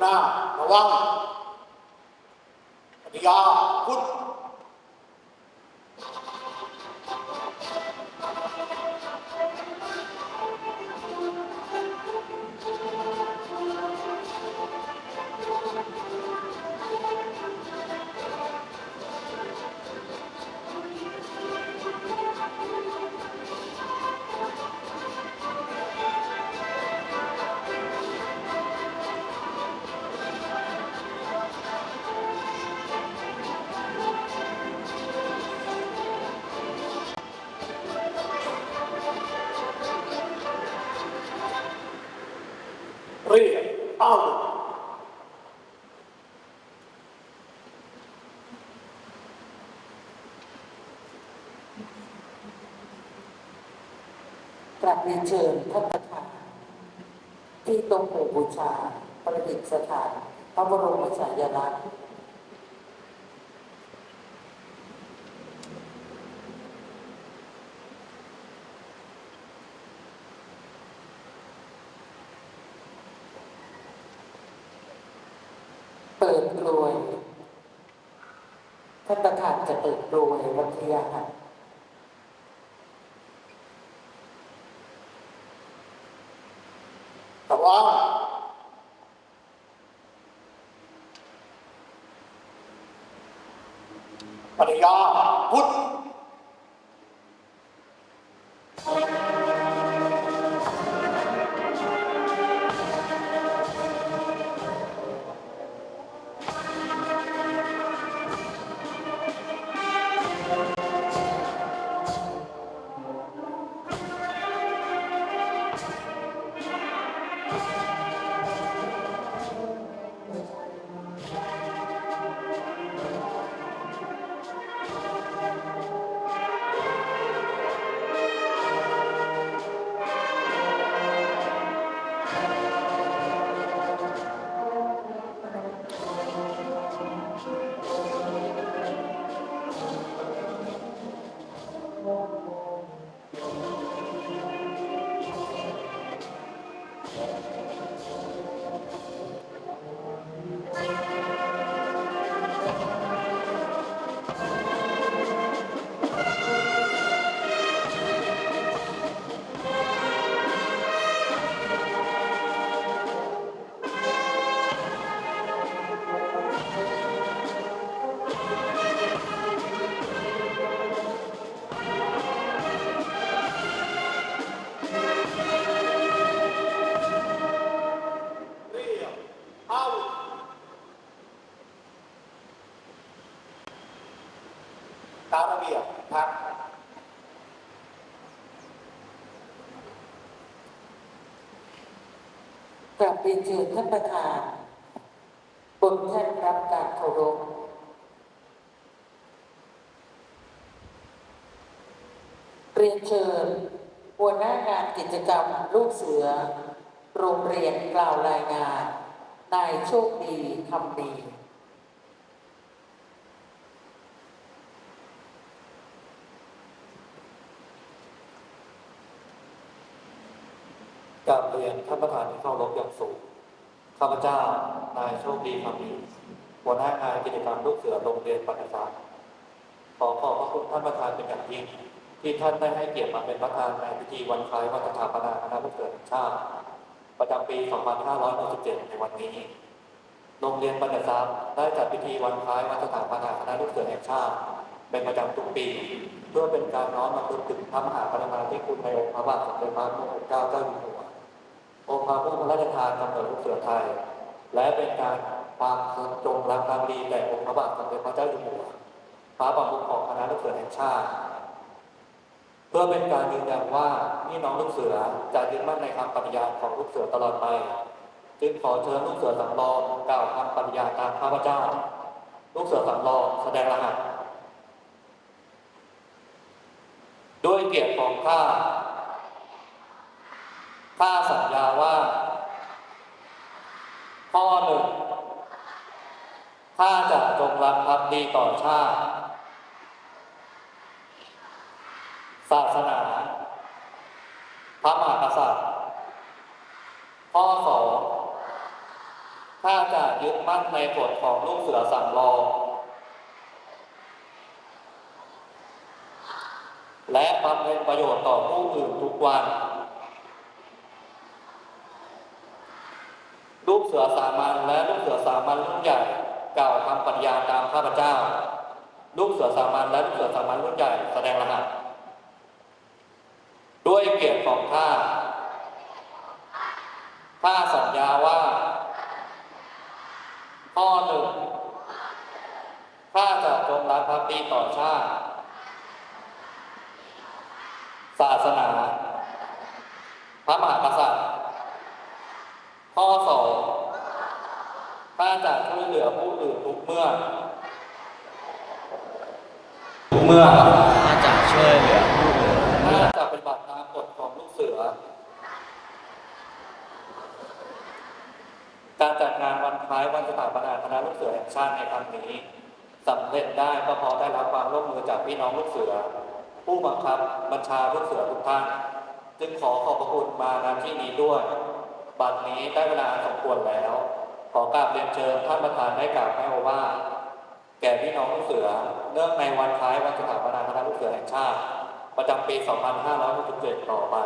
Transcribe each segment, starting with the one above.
หน้าระวังปฏิญาพุทธ กราบเรียนเชิญท่านประธานที่ตรงหูบูชาประดิษฐานพระบรมฉายาลักษณ์เปิดกลวยท่านประธานจะเปิดกลวยวันทยาหัตระวัง ปริยาพุทธ เรียนเชิญท่านประธานบนแท่นรับการเคารพเรียนเชิญหัวหน้างานกิจกรรมลูกเสือ โรงเรียนกล่าวรายงาน นายโชคดีคำดี กราบ เรียนท่านประธานที่เคารพอย่างสูง ข้าพเจ้า นายโชคดีคำมีหัวหน้างานกิจกรรมลูกเสือโรงเรียนปัญญาขอขอบพระคุณท่านประธานเป็นอย่างยิ่งที่ท่านได้ให้เกียรติมาเป็นประธานในพิธีวันคล้ายวันสถาปนาคณะลูกเสือแห่งชาติ ประจำปี 2567ในวันนี้ โรงเรียนปัญญาได้จัดพิธีวันคล้ายวันสถาปนาคณะลูกเสือแห่งชาติ เป็นประจำทุกปีเพื่อเป็นการน้อมรำลึกถึงพระมหากรุณาธิคุณในองค์พระบาทสมเด็จพระพุทธเจ้าเจ้าอยู่หัว องค์พระผู้พระราชทานกำเนิดลูกเสือไทย และเป็นการความจงรักภักดีแด่องค์พระบาทสมเด็จพระเจ้าอยู่หัวพระบรมของคณะลูกเสือแห่งชาติ เพื่อเป็นการยืนยันว่าพี่น้องลูกเสือจะยึดมั่นในคำปฏิญาณของลูกเสือตลอดไปจึงขอเชิญลูกเสือสำรองกล่าวคำปฏิญาณตามข้าพเจ้า ลูกเสือสำรองแสดงรหัสด้วยเกียรติของข้า ข้าสัญญาว่า ข้อหนึ่งข้าจะจงรักภักดีต่อชาติ ศาสนา พระมหากษัตริย์ ข้อสองข้าจะยึดมั่นในกฎของลูกเสือสังรองและบำเพ็ญประโยชน์ต่อผู้อื่นทุกวัน ลูกเสือสามัญและลูกเสือสามัญรุ่นใหญ่กล่าวคำปฏิญาณตามข้าพเจ้า ลูกเสือสามัญและลูกเสามัญรุ่นใหญ่แสดงรหัส ด้วยเกียรติของข้าข้าสัญญาว่า ข้อหนึ่งข้าจะจงรักภักดีต่อชาติ ศาสนา พระมหากษัตริย์ ข้อสองข้าจะช่วยเหลือผู้อื่นทุกเมื่อ เมื่อถ้าจะช่วยเหลือผู้อื่นข้าจะปฏิบัติตามกฎของลูกเสือ การจัดงานวันคล้ายวันสถาปนาคณะลูกเสือแห่งชาติในครั้งนี้สำเร็จได้ก็เพราะได้รับความร่วมมือจากพี่น้องลูกเสือ ผู้บังคับบัญชาลูกเสือทุกท่าน จึงขอขอบพระคุณมาณที่นี้ด้วยบัดนี้ได้เวลาสมควรแล้ว ขอกราบเรียนเชิญท่านประธานได้กล่าวให้โอวา แก่พี่น้องลูกเสือเนื่องในวันคล้ายวันสถาปนาคณะลูกเสือแห่งชาติ ประจำปี 2567 ต่อไป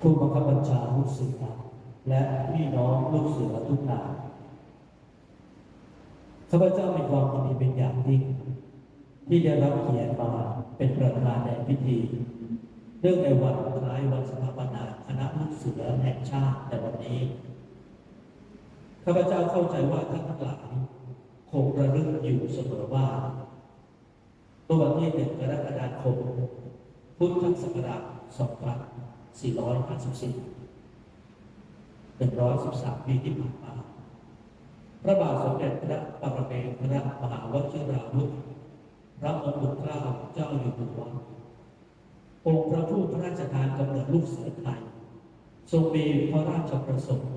ผู้บังคับบัญชาลูกเสือและพี่น้องลูกเสือทุกนายข้าพเจ้ามีความยินดีเป็นอย่างยิ่ง ที่ได้รับเกียรติมาเป็นประธานในพิธีเนื่องในวันคล้ายวันสถาปนาคณะลูกเสือแห่งชาติในวันนี้ข้าพเจ้าเข้าใจว่าท่านทั้งหลายคงระลึกอยู่เสมอว่าเมื่อวันที่หนึ่งกรกฎาคม พุทธศักราช2454 113 ปีที่ผ่านมา พระบาทสมเด็จพระปรเมศพรมหาวชิราวุธ พระองค์บุตรเกล้าเจ้าอยู่หัวองค์พระผู้พระราชทานกำเนิดลูกเสือไทยทรงมีพระราชประสงค์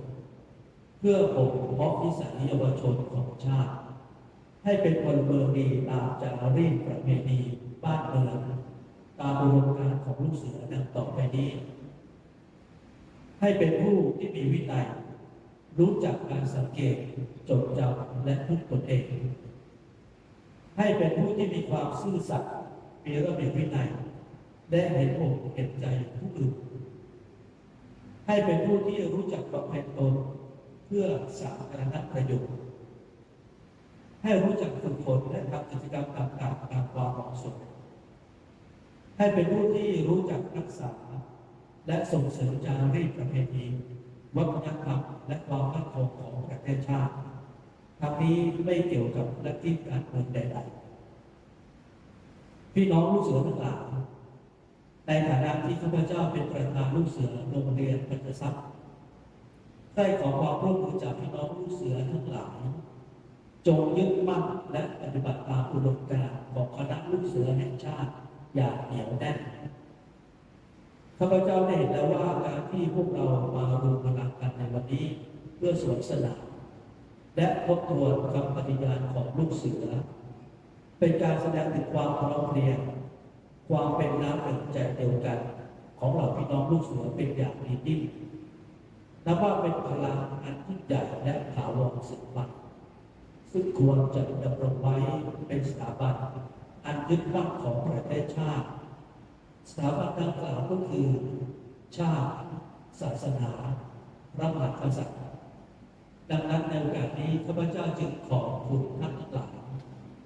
เพื่อบ่มเพาะนิสัยเยาวชนของชาติ ให้เป็นพลเมืองดีตามจารีตประเพณีบ้านเมืองตามอุดมการของลูกเสือดังต่อไปนี้ ให้เป็นผู้ที่มีวินัยรู้จักการสังเกตจดจำและพูดตนเอง ให้เป็นผู้ที่มีความซื่อสัตย์มีระเบียบวินัยและเห็นอกเห็นใจผู้อื่นให้เป็นผู้ที่รู้จักบำเพ็ญตนเพื่อสาธารณประโยชน์ให้รู้จักฝึกฝนและทำกิจกรรมต่างๆตามความเหมาะสมให้เป็นผู้ที่รู้จักรักษา และส่งเสริมจารีตประเพณีวัฒนธรรมและความมั่นคงของประเทศชาติ ทั้งนี้ไม่เกี่ยวกับลัทธิการเมืองใดๆพี่น้องลูกเสือทั้งหลายในฐานะที่ข้าพเจ้าเป็นประธานลูกเสือโรงเรียนปัญจทรัพย์ได้ขอความร่วมมือจากพี่น้องลูกเสือทั้งหลายจงยึดมั่นและปฏิบัติตามอุดมการณ์ของคณะลูกเสือแห่งชาติอย่างเหนียวแน่นข้าพเจ้าได้เห็นแล้วว่าการที่พวกเรามารวมพลังกันในวันนี้ เพื่อสวนสนาม และทบทวนคำปฏิญาณของลูกเสือ เป็นการแสดงถึงความพร้อมเพรียงความเป็นน้ำหนึ่งใจเดียวกัน ของเหล่าพี่น้องลูกเสือเป็นอย่างดียิ่งนับว่าเป็นพลังอันยิ่งใหญ่และถาวรสืบมาซึ่งควรจะดำรงไว้เป็นสถาบันอันยึดมั่นของประเทศชาติ สถาบันดังกล่าวก็คือ ชาติ ศาสนาพระมหากษัตริย์ ดังนั้นในโอกาสนี้ข้าพเจ้าจึงขอบคุณท่านทั้งหลาย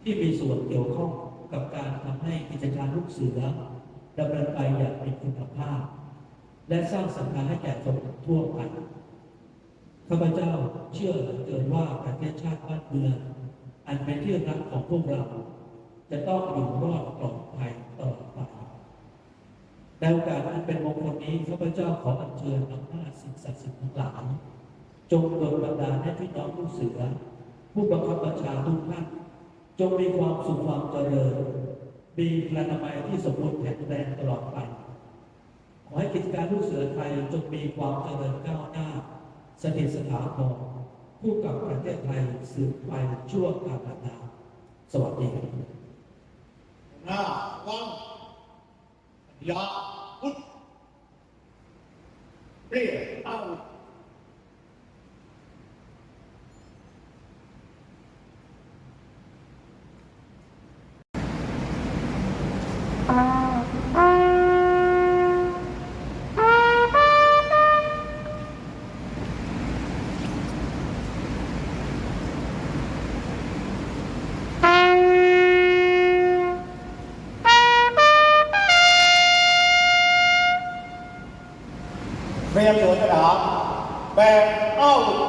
ที่มีส่วนเกี่ยวข้องกับการทำให้กิจการลูกเสือดำเนินไปอย่างมีคุณภาพ และสร้างสัมพันธ์ให้แก่คนทั่วไปข้าพเจ้าเชื่อเหลือเกินว่าประเทศชาติบ้านเมืองอันเป็นที่รักของพวกเรา จะต้องอยู่รอดปลอดภัยตลอดไปในโอกาสอันเป็นมงคลนี้ข้าพเจ้าขออัญเชิญอำนาจสิ่งศักดิ์สิทธิ์ทั้งหลาย จงโดนบันดาลให้พี่น้องผู้เสือ ผู้บังคับบัญชาทุกท่านจงมีความสุขความเจริญ มีพลานามัยที่สมบูรณ์แข็งแรงตลอดไป ขอให้กิจการผู้เสือไทยจงมีความเจริญก้าวหน้าสถิตสถาพรคู่กับประเทศไทยสืบไปชั่วกาลนานสวัสดีหน้าวังยาพุทธเรียเอา về lửa cho đó về ao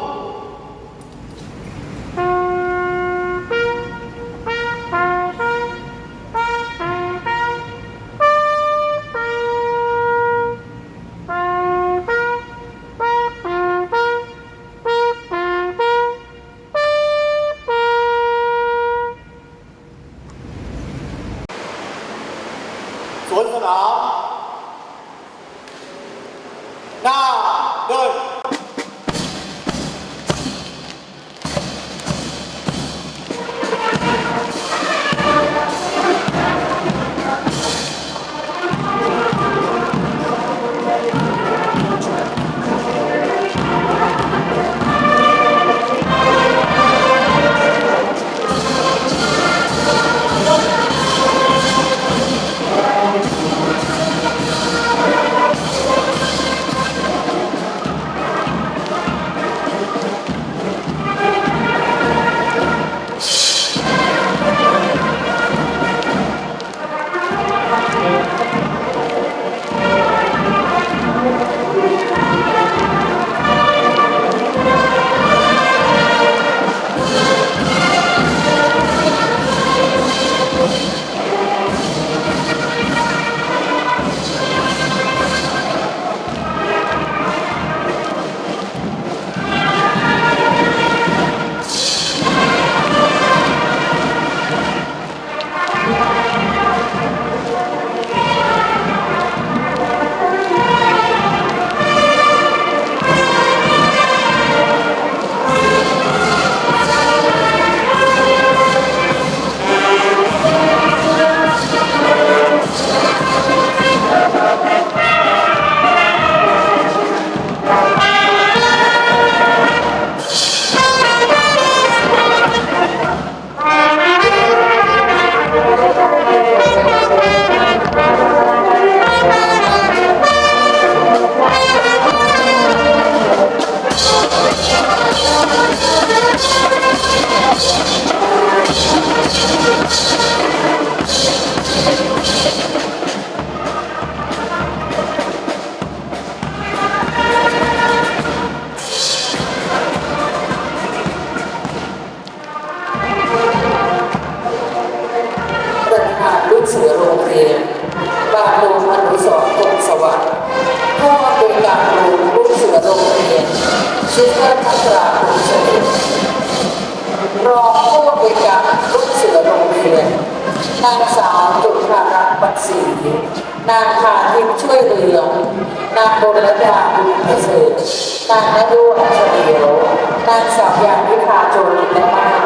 ภาโจลินมาศ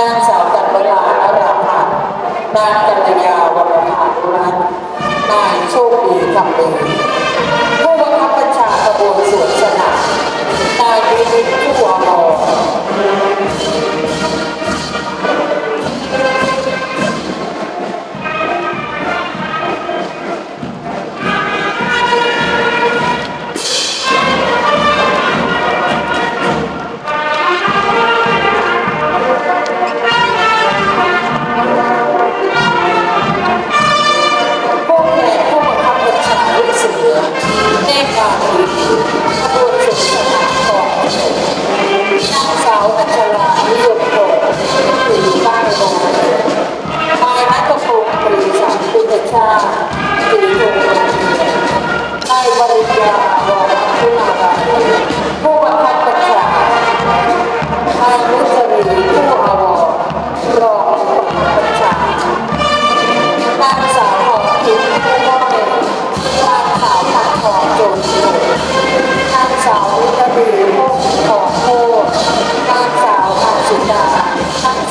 นางสาวกัลเวลาอราพันนางกัลยาวรพานุรัตน์นายโชคดีคำเดช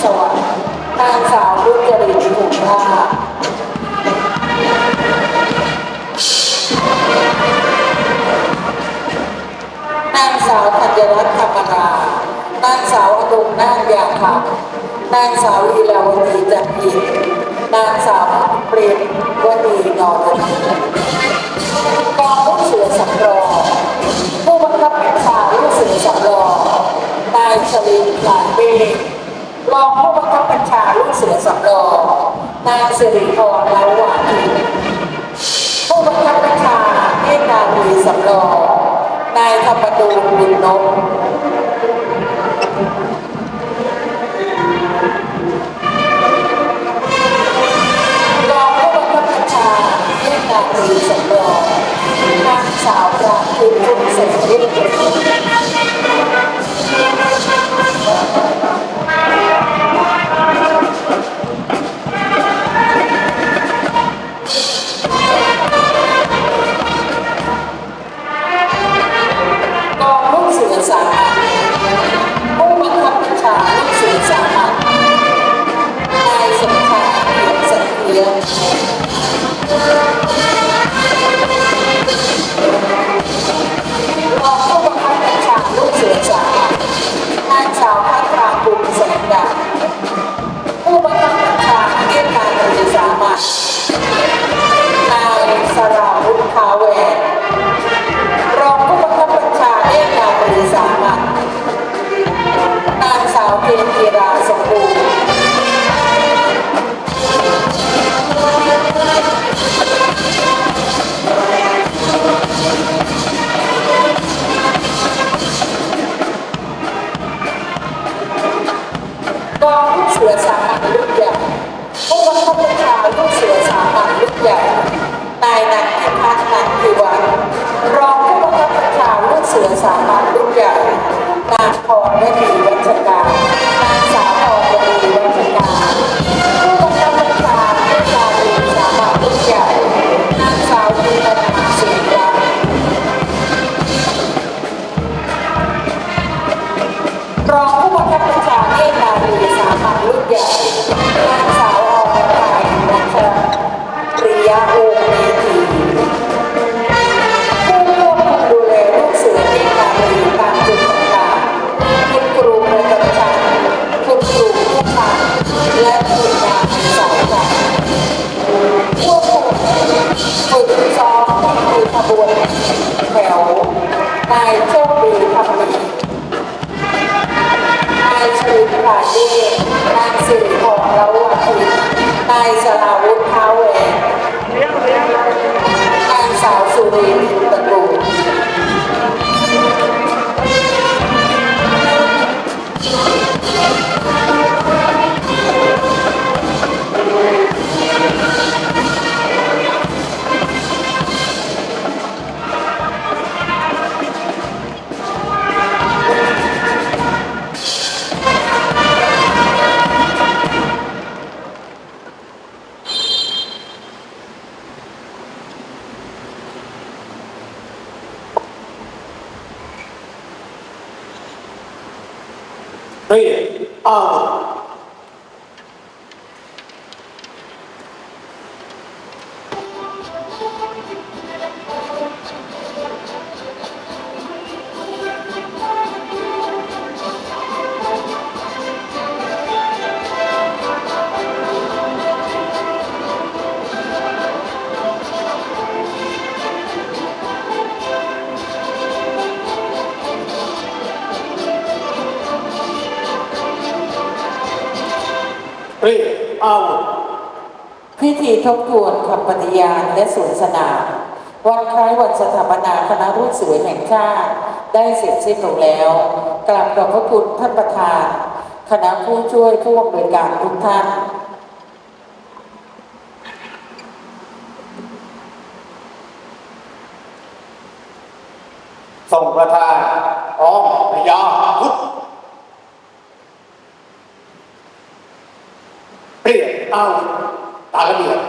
สวรรค์นางสาวรุ่งเริตถูกล่างสาวธัญรัตน์ธรรมดานางสาวอดุลนางยาคำนางสาวลีลาวดีจันทินางสาวเปรมวดีนอนกองลูกเสือสำรองผู้บังคับบัญชาลูกเสือสำรองนายชลินหลานเบ รองผู้บังคับบัญชาลูกเสือสำรองนายสิริพรลาวานีผู้บังคับบัญชาเทศนาวีสำรองนายธรรมดูลบุญนพ ยร พิธีทบทวนคำปฏิญาณและสวนสนามวันคล้ายวันสถาปนาคณะรุ่นสือแห่งชาติได้เสร็จสิ้นลงแล้วกราบขอบพระคุณท่านประธาน คณะผู้ช่วยผู้อำนวยการทุกท่านส่งประธานพร้อมพยาพุทธเปรียกอา วุ